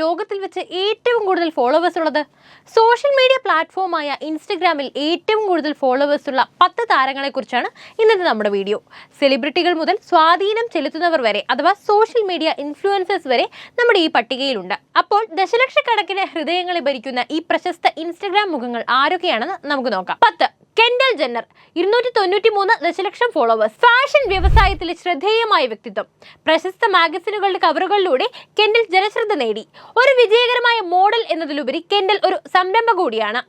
ലോകത്തിൽ വെച്ച് ഏറ്റവും കൂടുതൽ ഫോളോവേഴ്സ് ഉള്ളത് സോഷ്യൽ മീഡിയ പ്ലാറ്റ്ഫോമായ ഇൻസ്റ്റഗ്രാമിൽ ഏറ്റവും കൂടുതൽ ഫോളോവേഴ്സ് ഉള്ള പത്ത് താരങ്ങളെക്കുറിച്ചാണ് ഇന്നത്തെ നമ്മുടെ വീഡിയോ സെലിബ്രിറ്റികൾ മുതൽ സ്വാധീനം ചെലുത്തുന്നവർ വരെ അഥവാ സോഷ്യൽ മീഡിയ ഇൻഫ്ലുവൻസേഴ്സ് വരെ നമ്മുടെ ഈ പട്ടികയിലുണ്ട്. അപ്പോൾ ദശലക്ഷക്കണക്കിന് ഹൃദയങ്ങളെ ഭരിക്കുന്ന ഈ പ്രശസ്ത ഇൻസ്റ്റഗ്രാം മുഖങ്ങൾ ആരൊക്കെയാണെന്ന് നമുക്ക് നോക്കാം. പത്ത്. കെൻഡൽ ജെന്നർ ഇരുന്നൂറ്റി തൊണ്ണൂറ്റി മൂന്ന് ദശലക്ഷം ഫോളോവേഴ്സ് ഫാഷൻ വ്യവസായത്തിലെ ശ്രദ്ധേയമായ വ്യക്തിത്വം. പ്രശസ്ത മാഗസിനുകളുടെ കവറുകളിലൂടെ കെൻഡൽ ജനശ്രദ്ധ നേടി. ഒരു വിജയകരമായ മോഡൽ എന്നതിലുപരി കെൻഡൽ ഒരു സംരംഭം കൂടിയാണ്.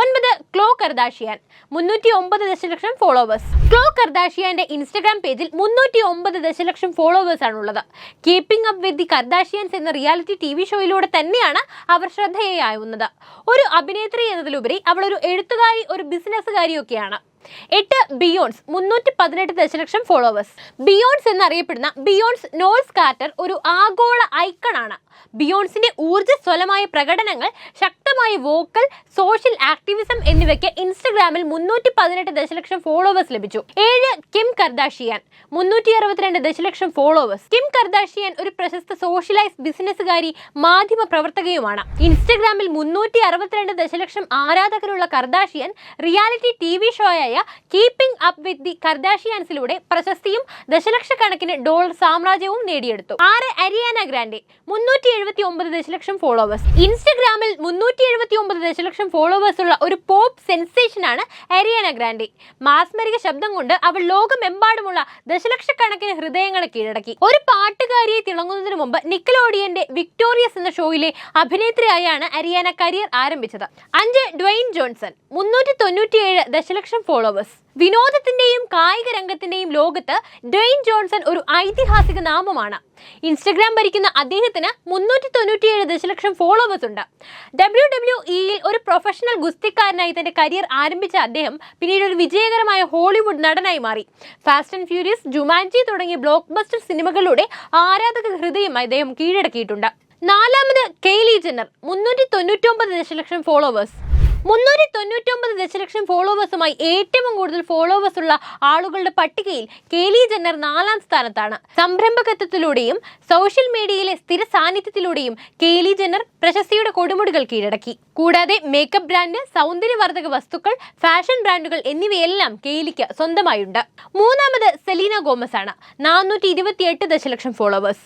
ഒൻപത് ക്ലോ കർദാഷിയാൻ മുന്നൂറ്റി ഒമ്പത് ദശലക്ഷം ഫോളോവേഴ്സ്. ക്ലോ കർദാഷിയാന്റെ ഇൻസ്റ്റഗ്രാം പേജിൽ മുന്നൂറ്റി ഒമ്പത് ദശലക്ഷം ഫോളോവേഴ്സ് ആണുള്ളത്. Keeping up with the Kardashians എന്ന റിയാലിറ്റി ടി വി ഷോയിലൂടെ തന്നെയാണ് അവർ ശ്രദ്ധേയയാവുന്നത്. ഒരു അഭിനേത്രി എന്നതിലുപരി അവളൊരു എഴുത്തുകാരി ഒരു ബിസിനസ്സുകാരിയൊക്കെയാണ്. എട്ട് ബിയോൺസ് മുന്നൂറ്റി പതിനെട്ട് ദശലക്ഷം ഫോളോവേഴ്സ്. ബിയോൺസ് എന്നറിയപ്പെടുന്ന ബിയോൺസ് നോൾസ് കാർട്ടർ ഒരു ആഗോള ഐക്കൺ ആണ് ബിയോൺസിന്റെ ഊർജസ്വലമായ പ്രകടനങ്ങൾ ശക്തമായ വോക്കൽ സോഷ്യൽ ആക്ടിവിസം എന്നിവയ്ക്ക് ഇൻസ്റ്റഗ്രാമിൽ മുന്നൂറ്റി പതിനെട്ട് ദശലക്ഷം ഫോളോവേഴ്സ് ലഭിച്ചു. ഏഴ് കിം കർദാഷിയാൻ മുന്നൂറ്റി അറുപത്തിരണ്ട് ദശലക്ഷം ഫോളോവേഴ്സ്. കിം കർദാഷിയാൻ ഒരു പ്രശസ്ത സോഷ്യലൈസ് ബിസിനസ്സുകാരി മാധ്യമ പ്രവർത്തകയുമാണ്. ഇൻസ്റ്റഗ്രാമിൽ മുന്നൂറ്റി അറുപത്തിരണ്ട് ദശലക്ഷം ആരാധകരുള്ള കർദാഷിയൻ റിയാലിറ്റി ടി വി ഷോയായ കീപ്പിംഗ് അപ്പ് വിത്ത് ദി കർദാഷിയാൻസിലൂടെ പ്രശസ്തിയും ദശലക്ഷക്കണക്കിന് ഡോളർ സാമ്രാജ്യവും നേടിയെടുത്തു. ആറ് അരിയാന ഗ്രാൻഡെ മുന്നൂറ്റി എഴുപത്തി ഒമ്പത് ദശലക്ഷം ഫോളോവേഴ്സ് ഇൻസ്റ്റഗ്രാമിൽ മുന്നൂറ്റി എഴുപത്തി ഒമ്പത് ദശലക്ഷം ഫോളോവേഴ്സ് ഉള്ള ഒരു പോപ്പ് സെൻസേഷനാണ് അരിയാന ഗ്രാൻഡെ മാസ്മരിക ശബ്ദം കൊണ്ട് അവൾ ലോകമെമ്പാടുമുള്ള ദശലക്ഷക്കണക്കിന് ഹൃദയങ്ങളെ കീഴടക്കി. ഒരു പാട്ടുകാരിയെ തിളങ്ങുന്നതിന് മുമ്പ് നിക്കലോഡിയന്റെ വിക്ടോറിയസ് എന്ന ഷോയിലെ അഭിനേത്രിയായാണ് അരിയാന കരിയർ ആരംഭിച്ചത്. അഞ്ച് ഡ്വൈൻ ജോൺസൺ മുന്നൂറ്റി തൊണ്ണൂറ്റിയേഴ് ദശലക്ഷം ഫോളോവേഴ്സ്. വിനോദത്തിന്റെയും കായിക രംഗത്തിന്റെയും ലോകത്ത് ഡെയിൻ ജോൺസൺ ഒരു ഐതിഹാസിക നാമമാണ്. ഇൻസ്റ്റഗ്രാം ഭരിക്കുന്ന അദ്ദേഹത്തിന് മുന്നൂറ്റി തൊണ്ണൂറ്റിയേഴ് ദശലക്ഷം ഫോളോവേഴ്സ് ഉണ്ട്. ഡബ്ല്യു ഡബ്ല്യു ഇയിൽ ഒരു പ്രൊഫഷണൽ ഗുസ്തിക്കാരനായി തന്റെ കരിയർ ആരംഭിച്ച അദ്ദേഹം പിന്നീട് ഒരു വിജയകരമായ ഹോളിവുഡ് നടനായി മാറി. ഫാസ്റ്റ് ആൻഡ് ഫ്യൂരിയസ് ജുമാൻജി തുടങ്ങിയ ബ്ലോക്ക് ബസ്റ്റർ സിനിമകളിലൂടെ ആരാധക ഹൃദയം അദ്ദേഹം കീഴടക്കിയിട്ടുണ്ട്. നാലാമത് കെയ്ലി ജെന്നർ മുന്നൂറ്റി തൊണ്ണൂറ്റൊമ്പത് ദശലക്ഷം ഫോളോവേഴ്സ്. മുന്നൂറ്റി തൊണ്ണൂറ്റൊമ്പത് ദശലക്ഷം ഫോളോവേഴ്സുമായി ഏറ്റവും കൂടുതൽ ഫോളോവേഴ്സ് ഉള്ള ആളുകളുടെ പട്ടികയിൽ കേലി ജെന്നർ നാലാം സ്ഥാനത്താണ്. സംരംഭകത്വത്തിലൂടെയും സോഷ്യൽ മീഡിയയിലെ സ്ഥിര സാന്നിധ്യത്തിലൂടെയും കേലി ജെന്നർ പ്രശസ്തിയുടെ കൊടുമുടികൾ കീഴടക്കി. കൂടാതെ മേക്കപ്പ് ബ്രാൻഡ് സൗന്ദര്യവർദ്ധക വസ്തുക്കൾ ഫാഷൻ ബ്രാൻഡുകൾ എന്നിവയെല്ലാം കെയിലിക്ക് സ്വന്തമായുണ്ട്. മൂന്നാമത് സെലീന ഗോമസ് ആണ് നാനൂറ്റി ഇരുപത്തിയെട്ട് ദശലക്ഷം ഫോളോവേഴ്സ്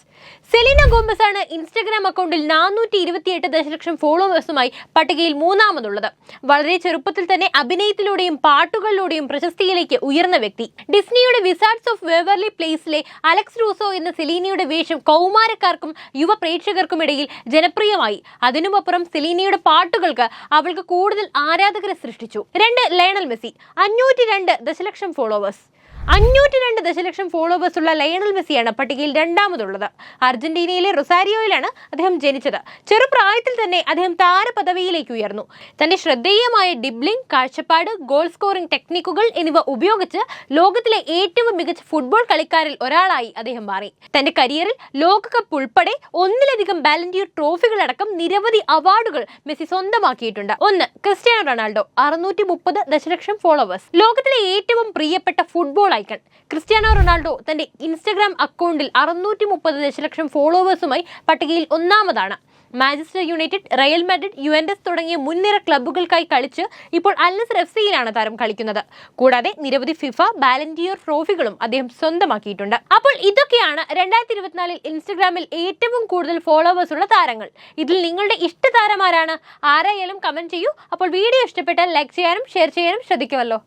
സെലീന ഗോമസ് ആണ് ഇൻസ്റ്റഗ്രാം അക്കൗണ്ടിൽ നാനൂറ്റി ഇരുപത്തിയെട്ട് ദശലക്ഷം ഫോളോവേഴ്സുമായി പട്ടികയിൽ മൂന്നാമതുള്ളത്. വളരെ ചെറുപ്പത്തിൽ തന്നെ അഭിനയത്തിലൂടെയും പാട്ടുകളിലൂടെയും പ്രശസ്തിയിലേക്ക് ഉയർന്ന വ്യക്തി. ഡിസ്നിയുടെ വിസാർഡ്സ് ഓഫ് വേവർലി പ്ലേസിലെ അലക്സ് റൂസോ എന്ന സെലീനയുടെ വേഷം കൗമാരക്കാർക്കും യുവ പ്രേക്ഷകർക്കും ഇടയിൽ ജനപ്രിയമായി. അതിനുമപ്പുറം സെലീനയുടെ പാട്ടുകൾക്ക് അവൾക്ക് കൂടുതൽ ആരാധകരെ സൃഷ്ടിച്ചു. രണ്ട് ലയണൽ മെസ്സി അഞ്ഞൂറ്റി രണ്ട് ദശലക്ഷം ഫോളോവേഴ്സ് അഞ്ഞൂറ്റി രണ്ട് ദശലക്ഷം ഫോളോവേഴ്സ് ഉള്ള ലയണൽ മെസ്സിയാണ് പട്ടികയിൽ രണ്ടാമതുള്ളത്. അർജന്റീനയിലെ റൊസാരിയോയിലാണ് അദ്ദേഹം ജനിച്ചത്. ചെറുപ്രായത്തിൽ തന്നെ അദ്ദേഹം താരപദവിയിലേക്ക് ഉയർന്നു. തന്റെ ശ്രദ്ധേയമായ ഡിബ്ലിംഗ് കാഴ്ചപ്പാട് ഗോൾ സ്കോറിംഗ് ടെക്നിക്കുകൾ എന്നിവ ഉപയോഗിച്ച് ലോകത്തിലെ ഏറ്റവും മികച്ച ഫുട്ബോൾ കളിക്കാരിൽ ഒരാളായി അദ്ദേഹം മാറി. തന്റെ കരിയറിൽ ലോകകപ്പ് ഉൾപ്പെടെ ഒന്നിലധികം ബാലന്റിയർ ട്രോഫികളടക്കം നിരവധി അവാർഡുകൾ മെസ്സി സ്വന്തമാക്കിയിട്ടുണ്ട്. ഒന്ന് ക്രിസ്റ്റ്യാനോ റൊണാൾഡോ അറുന്നൂറ്റി ദശലക്ഷം ഫോളോവേഴ്സ് ലോകത്തിലെ ഏറ്റവും പ്രിയപ്പെട്ട ഫുട്ബോൾ ഐക്കൺ ക്രിസ്ത്യാനോ റൊണാൾഡോ തന്റെ ഇൻസ്റ്റഗ്രാം അക്കൗണ്ടിൽ അറുന്നൂറ്റി മുപ്പത് ദശലക്ഷം ഫോളോവേഴ്സുമായി പട്ടികയിൽ ഒന്നാമതാണ്. Manchester United Real Madrid U N S തുടങ്ങിയ മുൻനിര ക്ലബ്ബുകൾക്കായി കളിച്ച് ഇപ്പോൾ അൽനസർ എഫ് സിയിലാണ് താരം കളിക്കുന്നത്. കൂടാതെ നിരവധി ഫിഫ ബാലന്റിയർ ട്രോഫികളും അദ്ദേഹം സ്വന്തമാക്കിയിട്ടുണ്ട്. അപ്പോൾ ഇതൊക്കെയാണ് രണ്ടായിരത്തി ഇരുപത്തിനാലിൽ ഇൻസ്റ്റഗ്രാമിൽ ഏറ്റവും കൂടുതൽ ഫോളോവേഴ്സുള്ള താരങ്ങൾ. ഇതിൽ നിങ്ങളുടെ ഇഷ്ട താരമാരാണ് ആരായാലും കമന്റ് ചെയ്യൂ. അപ്പോൾ വീഡിയോ ഇഷ്ടപ്പെട്ടാൽ ലൈക്ക് ചെയ്യാനും ഷെയർ ചെയ്യാനും ശ്രദ്ധിക്കുമല്ലോ.